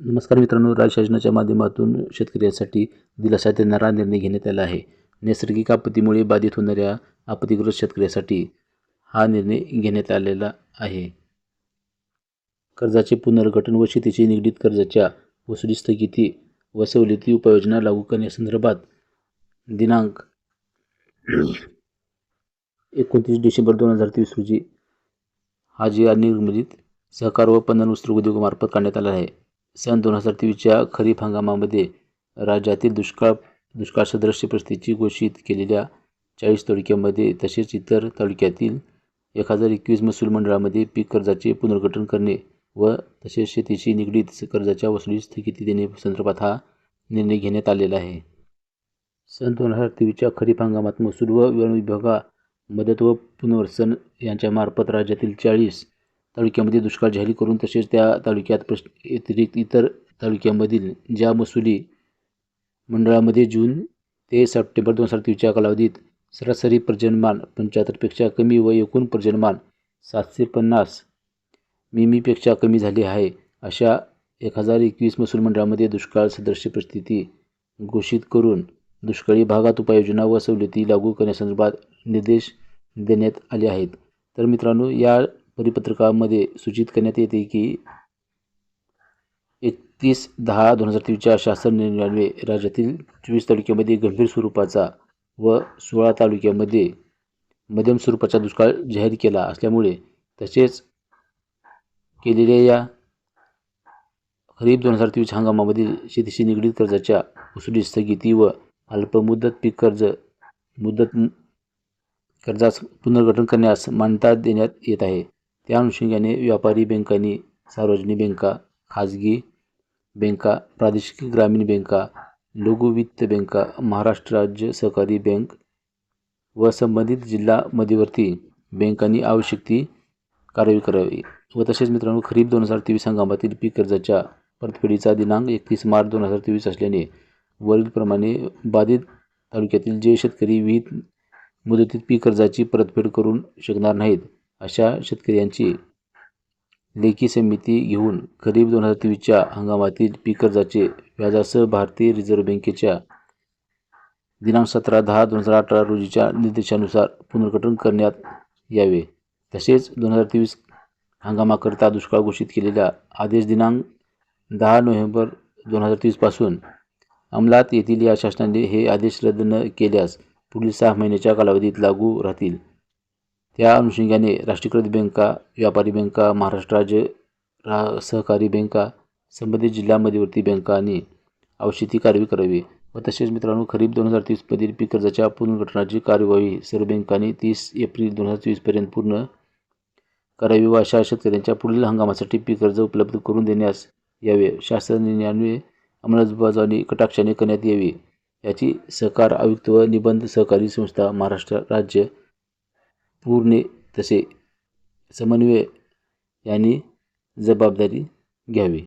नमस्कार मित्रांनो राज्य शासनाच्या माध्यमातून शेतकऱ्यांसाठी दिलासा देणारा निर्णय घेण्यात आला आहे. नैसर्गिक आपत्तीमुळे बाधित होणाऱ्या आपत्तीग्रस्त शेतकऱ्यासाठी हा निर्णय घेण्यात आलेला आहे. कर्जाचे पुनर्गठन व शेतीशी निगडीत कर्जाच्या वसुली स्थगिती व सवलती उपाययोजना लागू करण्यासंदर्भात दिनांक एकोणतीस डिसेंबर दोन हजार तेवीस रोजी हा जी निर्मित सहकार व पणन वस्त्र उद्योगामार्फत काढण्यात आला आहे. सन दोन हजार तेवीसच्या खरीप हंगामामध्ये राज्यातील दुष्काळ दुष्काळ सदृश्य परिस्थितीची घोषित केलेल्या चाळीस तालुक्यामध्ये तसेच इतर तालुक्यातील एक हजार एकवीस महसूल मंडळामध्ये पीक कर्जाचे पुनर्गठन करणे व तसेच शेतीशी निगडीत कर्जाच्या वसुली स्थगिती देणे संदर्भात हा निर्णय घेण्यात आलेला आहे. सन दोन हजार तेवीसच्या खरीप हंगामात महसूल व वन विभागा मदत व पुनर्वसन यांच्यामार्फत राज्यातील चाळीस तालुक्यामध्ये दुष्काळ जाहीर करून तसेच त्या तालुक्यात प्रश व्यतिरिक्त इतर तालुक्यामधील ज्या महसुली मंडळामध्ये जून ते सप्टेंबर दोन हजार तेवीसच्या कालावधीत सरासरी पर्जन्यमान पंच्याहत्तरपेक्षा कमी व एकूण पर्जन्यमान सातशे पन्नास मिमीपेक्षा कमी झाले आहे अशा एक हजार एकवीस महसूल मंडळामध्ये दुष्काळ सदृश परिस्थिती घोषित करून दुष्काळी भागात उपाययोजना व सवलती लागू करण्यासंदर्भात निर्देश देण्यात आले आहेत. तर मित्रांनो या परिपत्रकामध्ये सूचित करण्यात येते की एकतीस दहा दोन हजार तेवीसच्या शासन निर्णयान्वये राज्यातील चोवीस तालुक्यामध्ये गंभीर स्वरूपाचा व सोळा तालुक्यामध्ये मध्यम स्वरूपाचा दुष्काळ जाहीर केला असल्यामुळे तसेच केलेल्या या खरीप दोन हजार तेवीस हंगामामधील शेतीशी निगडीत कर्जाच्या वसुली स्थगिती व अल्पमुदत पीक कर्ज मुदत कर्जास पुनर्गठन करण्यास मान्यता देण्यात येत आहे. त्या अनुषंगाने व्यापारी बँकांनी सार्वजनिक बँका खाजगी बँका प्रादेशिक ग्रामीण बँका लघु वित्त बँका महाराष्ट्र राज्य सहकारी बँक व संबंधित जिल्हा मध्यवर्ती बँकांनी आवश्यक ती कारवाई करावी. व तसेच मित्रांनो खरीप दोन हजार तेवीस हंगामातील पीक कर्जाच्या परतफेडीचा दिनांक एकतीस मार्च दोन हजार तेवीस असल्याने वरीलप्रमाणे बाधित तालुक्यातील जे शेतकरी विहित मुदतीत पीक कर्जाची परतफेड करू शकणार नाहीत. अशा शेतकऱ्यांची लेखी समिती घेऊन खरीप दोन हजार तेवीसच्या हंगामातील पीक कर्जाचे व्याजासह भारतीय रिझर्व्ह बँकेच्या दिनांक सतरा दहा दोन हजार अठरा रोजीच्या निर्देशानुसार पुनर्गठन करण्यात यावे. तसेच दोन हजार तेवीस हंगामाकरिता दुष्काळ घोषित केलेल्या आदेश दिनांक दहा नोव्हेंबर दोन हजार तेवीसपासून अंमलात येतील या शासनाने हे आदेश रद्द न केल्यास पुढील सहा महिन्याच्या कालावधीत लागू राहतील. या अनुषंगाने राष्ट्रीयकृत बँका व्यापारी बँका महाराष्ट्र राज्य रा सहकारी बँका संबंधित जिल्हा मध्यवर्ती बँकांनी आवश्यक ती कार्यवाही करावी. व तसेच मित्रांनो खरीप दोन हजार तेवीसमधील पीक कर्जाच्या पुनर्गठनाची कार्यवाही सर्व बँकांनी तीस एप्रिल दोन हजार चोवीसपर्यंत पूर्ण करावी व अशा शेतकऱ्यांच्या पुढील हंगामासाठी पीक कर्ज उपलब्ध करून देण्यास यावे. शासन निर्णयान्वये अंमलबजावणी कटाक्षाने करण्यात यावी. याची सहकार आयुक्त व निबंध सहकारी संस्था महाराष्ट्र राज्य पूर्णे तसे समन्वय यांनी जबाबदारी घ्यावी.